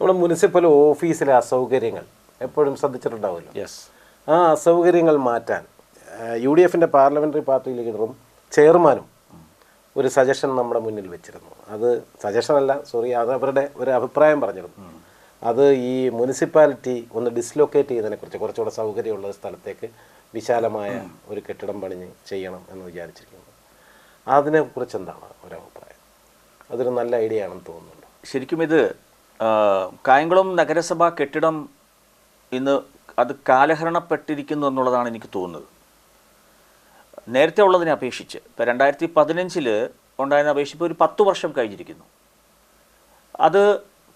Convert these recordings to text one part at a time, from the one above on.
നമ്മുടെ മുനിസിപ്പൽ ഓഫീസിലെ അസൗകര്യങ്ങൾ എപ്പോഴും ശ്രദ്ധിച്ചിട്ടുണ്ടാവുമല്ലോ. യെസ് ആ അസൗകര്യങ്ങൾ മാറ്റാൻ യു ഡി എഫിന്റെ പാർലമെന്ററി പാർട്ടി ലീഡറും ചെയർമാനും ഒരു സജഷൻ നമ്മുടെ മുന്നിൽ വെച്ചിരുന്നു. അത് സജഷൻ അല്ല സോറി അത് അവരുടെ ഒരു അഭിപ്രായം പറഞ്ഞിരുന്നു. അത് ഈ മുനിസിപ്പാലിറ്റി ഒന്ന് ഡിസ്ലൊക്കേറ്റ് ചെയ്യുന്നതിനെക്കുറിച്ച് കുറച്ചുകൂടെ സൗകര്യമുള്ള സ്ഥലത്തേക്ക് വിശാലമായ ഒരു കെട്ടിടം പണിഞ്ഞ് ചെയ്യണം എന്ന് വിചാരിച്ചിരിക്കുന്നു. അതിനെക്കുറിച്ച് എന്താണ് ഒരു അഭിപ്രായം? അതൊരു നല്ല ഐഡിയ ആണെന്ന് തോന്നുന്നുണ്ട്? ശരിക്കും ഇത് കായംകുളം നഗരസഭാ കെട്ടിടം ഇന്ന് അത് കാലഹരണപ്പെട്ടിരിക്കുന്നു എന്നുള്ളതാണ് എനിക്ക് തോന്നുന്നത്. നേരത്തെ ഉള്ളതിനെ അപേക്ഷിച്ച് ഇപ്പോൾ രണ്ടായിരത്തി പതിനഞ്ചിൽ ഉണ്ടായിരുന്ന അപേക്ഷിച്ച് ഒരു പത്ത് വർഷം കഴിഞ്ഞിരിക്കുന്നു. അത്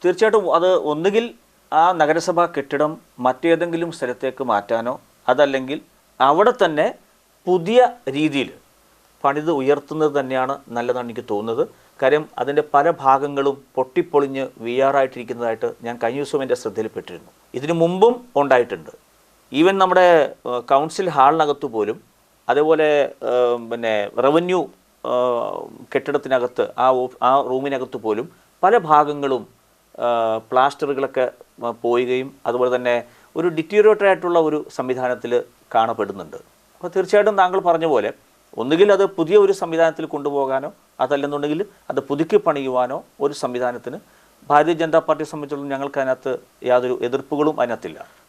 തീർച്ചയായിട്ടും അത് ഒന്നുകിൽ ആ നഗരസഭാ കെട്ടിടം മറ്റേതെങ്കിലും സ്ഥലത്തേക്ക് മാറ്റാനോ അതല്ലെങ്കിൽ അവിടെ തന്നെ പുതിയ രീതിയിൽ പണിത് ഉയർത്തുന്നത് തന്നെയാണ് നല്ലതാണ് എനിക്ക് തോന്നുന്നത്. കാര്യം അതിന്റെ പല ഭാഗങ്ങളും പൊട്ടിപ്പൊളിഞ്ഞ് വീയാറായിട്ടിരിക്കുന്നതായിട്ട് ഞാൻ കഴിഞ്ഞ ദിവസം എന്റെ ശ്രദ്ധയിൽപ്പെട്ടിരുന്നു. ഇതിനു മുമ്പും ഉണ്ടായിട്ടുണ്ട്. ഈവൻ നമ്മുടെ കൗൺസിൽ ഹാളിനകത്ത് പോലും അതേപോലെ പിന്നെ റവന്യൂ കെട്ടിടത്തിനകത്ത് ആ ആ റൂമിനകത്ത് പോലും പല ഭാഗങ്ങളും പ്ലാസ്റ്ററുകളൊക്കെ പോവുകയും അതുപോലെ തന്നെ ഒരു ഡിറ്റീരിയേറ്റഡ് ആയിട്ടുള്ള ഒരു സംവിധാനത്തിൽ കാണപ്പെടുന്നുണ്ട്. അപ്പോൾ തീർച്ചയായിട്ടും താങ്കൾ പറഞ്ഞ പോലെ ഒന്നുകിൽ അത് പുതിയ ഒരു സംവിധാനത്തിൽ കൊണ്ടുപോകാനോ അതല്ലെന്നുണ്ടെങ്കിൽ അത് പുതുക്കി പണിയുവാനോ ഒരു സംവിധാനത്തിന്. ഭാരതീയ ജനതാ പാർട്ടിയെ സംബന്ധിച്ചിടത്തോളം ഞങ്ങൾക്ക് അതിനകത്ത് യാതൊരു എതിർപ്പുകളും അതിനകത്തില്ല.